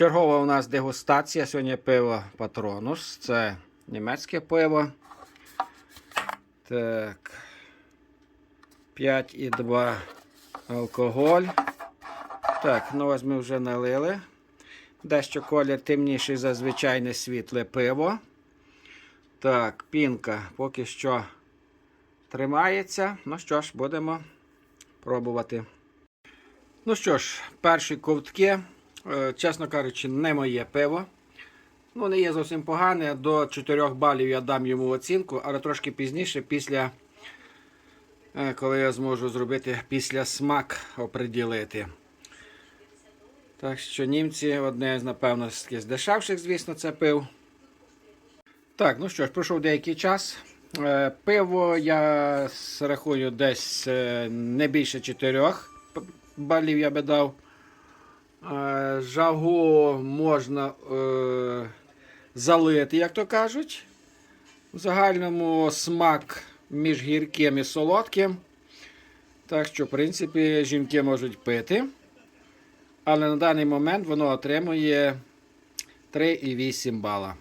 Чергова у нас дегустація. Сьогодні пиво Патронус. Це німецьке пиво. Так. 5,2 алкоголь. Так, ну ось ми вже налили. Дещо колір темніший за звичайне світле пиво. Так, пінка поки що тримається. Ну що ж, будемо пробувати. Ну що ж, перші ковтки, чесно кажучи, не моє пиво. Ну, не є зовсім погане. До 4 балів я дам йому оцінку, але трошки пізніше, після, е, коли я зможу зробити після смак оприділити. Так що німці одне з, напевно, з дешевших, звісно, це пив. Так, ну що ж, пройшов деякий час. Е, Пиво я рахую десь е, не більше 4 балів я би дав. Жагу можна е, залити, як то кажуть. В загальному смак між гірким і солодким. Так що, в принципі, жінки можуть пити. Але на даний момент воно отримує 3,8 бала.